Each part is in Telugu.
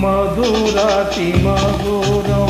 మధురాతి మధురం.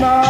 Krishna